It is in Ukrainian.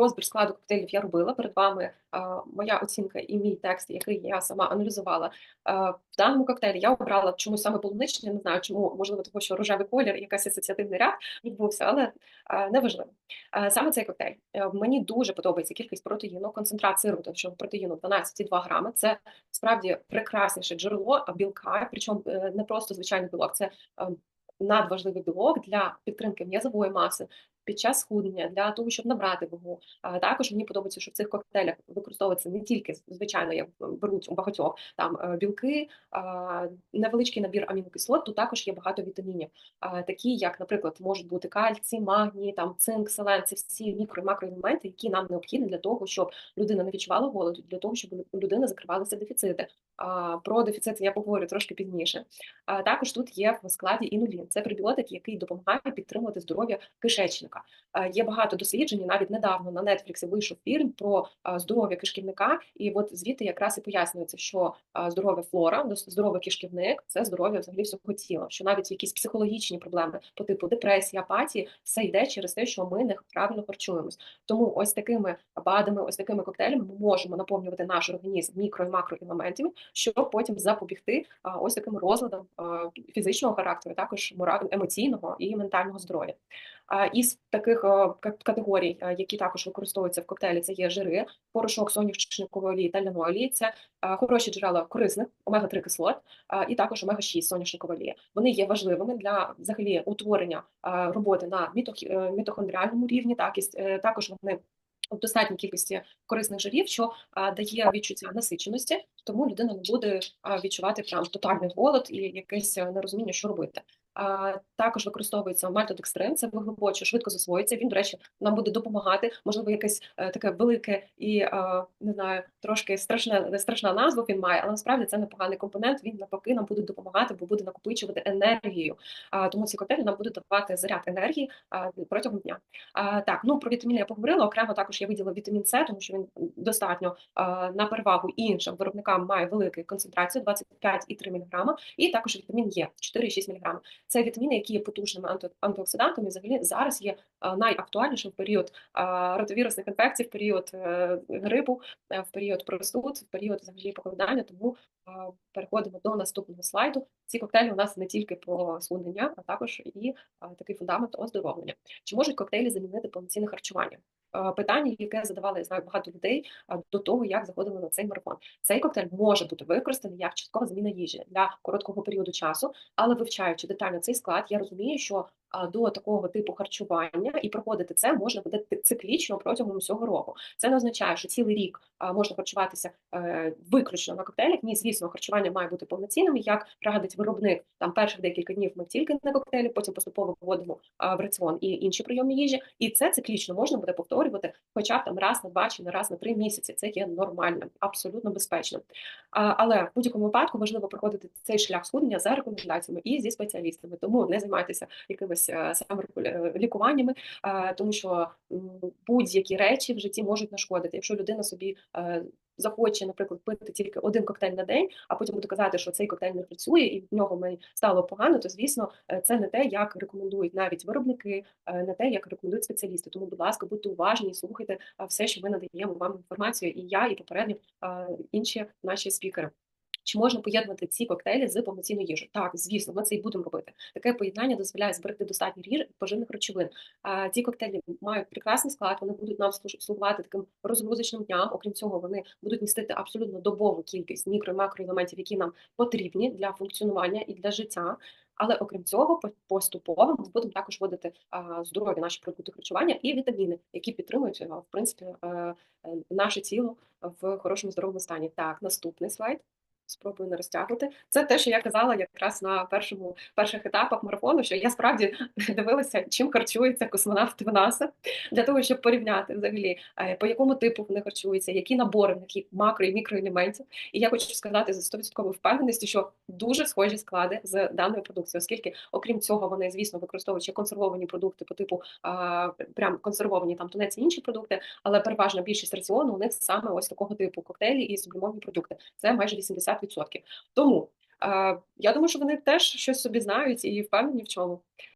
розбір складу коктейлів я робила перед вами. Моя оцінка і мій текст, який я сама аналізувала в даному коктейлі. Я обрала чомусь саме полуничний, не знаю, чому можливо, того, що рожевий колір, якась асоціативний ряд відбувся, але неважливо. Саме цей коктейль е, мені дуже подобається кількість протеїну, концентрація тому що протеїну 12,2 грами. Це справді прекрасніше джерело білка, причому е, не просто звичайний білок, це ем, надважливий білок для підтримки м'язової маси, під час схуднення для того, щоб набрати вагу. А також мені подобається, що в цих коктейлях використовується не тільки звичайно, як беруть у багатьох там е, білки, невеличкий набір амінокислот. Тут також є багато вітамінів, такі як, наприклад, можуть бути кальцій, магній, там цинк, селен, це всі мікро і макроелементи, які нам необхідні для того, щоб людина не відчувала голоду, для того, щоб у людини закривалися дефіцити. Про дефіцит я поговорю трошки пізніше. А Також тут є в складі інулін. Це пребіотик, який допомагає підтримувати здоров'я кишечника. Е, є багато досліджень. Навіть недавно на Нетфліксі вийшов фільм про е, здоров'я кишківника, і от звідти якраз і пояснюється, що е, здоров'я флора, здоровий кишківник це здоров'я взагалі всього тіла. Що навіть якісь психологічні проблеми по типу депресії, апатії, все йде через те, що ми неправильно харчуємось. Тому ось такими бадами, ось такими коктейлями ми можемо наповнювати наш організм мікро і макроелементами, щоб потім запобігти ось таким розладам фізичного характеру, також емоційного і ментального здоров'я. Із таких категорій, які також використовуються в коктейлі, це є жири, порошок соняшникової олії та ляної олії. Це хороші джерела корисних омега 3 кислот, і також омега 6 соняшникової олії. Вони є важливими для взагалі утворення роботи на е, мітохондріальному рівні. Так і е, також вони. В достатній кількості корисних жирів, що а, дає відчуття насиченості, тому людина не буде а, відчувати прям тотальний голод і якесь нерозуміння, що робити. Також використовується мальтодекстрин, це вуглеводче, швидко засвоїться. Він, до речі, нам буде допомагати. Можливо, якесь е, таке велике і не знаю, трошки страшне, не страшна назва він має, але насправді це непоганий компонент. Він навпаки нам буде допомагати, бо буде накопичувати енергію. Тому ці коктейлі нам будуть давати заряд енергії протягом дня. Так, ну про вітаміни я поговорила. Окремо також я виділа вітамін С, тому що він достатньо на перевагу іншим виробникам має велику концентрацію 25,3 мг, і також вітамін Е 4,6 мг. Це вітаміни, які є потужними антиоксидантами, взагалі зараз є найактуальнішим в період ротовірусних інфекцій, в період е, грипу, е, в період простуд, в період взагалі покладання. Тому переходимо до наступного слайду. Ці коктейлі у нас не тільки про схуднення, а також і такий фундамент оздоровлення. Чи можуть коктейлі замінити повноцінне харчування? Питання, яке задавали я знаю багато людей до того, як заходили на цей марафон. Цей коктейль може бути використаний як часткова заміна їжі для короткого періоду часу, але вивчаючи детально цей склад, я розумію, що до такого типу харчування і проходити це можна буде циклічно протягом усього року. Це не означає, що цілий рік можна харчуватися е, виключно на коктейлях. Ні, звісно, харчування має бути повноцінним. Як радить виробник, там перших декілька днів ми тільки на коктейлі, потім поступово вводимо в раціон і інші прийомні їжі. І це циклічно можна буде повторювати, хоча б там раз на два чи не раз на три місяці. Це є нормальним, абсолютно безпечним. Але в будь-якому випадку важливо проходити цей шлях схуднення за рекомендаціями і зі спеціалістами. Тому не займайтеся якимись якимись самолікуваннями, тому що будь-які речі в житті можуть нашкодити. Якщо людина собі захоче, наприклад, пити тільки один коктейль на день, а потім буде казати, що цей коктейль не працює, і в нього мені стало погано, то звісно, е, це не те, як рекомендують навіть виробники, е, не те, як рекомендують спеціалісти. Тому, будь ласка, будьте уважні, слухайте все, що ми надаємо вам інформацію, і я, і попередньо інші наші спікери. Чи можна поєднувати ці коктейлі з повноцінною їжею? Так, звісно, ми це і будемо робити. Таке поєднання дозволяє зберегти достатньо ріж поживних речовин. А ці коктейлі мають прекрасний склад, вони будуть нам слугувати таким розгрузочним дням. Окрім цього, вони будуть містити абсолютно добову кількість мікро і макроелементів, які нам потрібні для функціонування і для життя. Але окрім цього, поступово ми будемо також вводити здорові наші продукти харчування і вітаміни, які підтримують в принципі е, наше тіло в хорошому здоровому стані. Так, наступний слайд спробую не розтягувати. Це те, що я казала якраз на першому перших етапах марафону, що я справді дивилася, чим харчується космонавт в НАСА, для того, щоб порівняти взагалі, е, по якому типу вони харчуються, які набори них макро і мікроелементів. І я хочу сказати за 100% впевненості, що дуже схожі склади з даною продукцією, оскільки, окрім цього, вони, звісно, використовують консервовані продукти по типу а, прям консервовані там тунець і інші продукти, але переважна більшість раціону у них саме ось такого типу коктейлі і сублімовані продукти. Це майже 80 50%. Тому е, я думаю, що вони теж щось собі знають і впевнені в чому.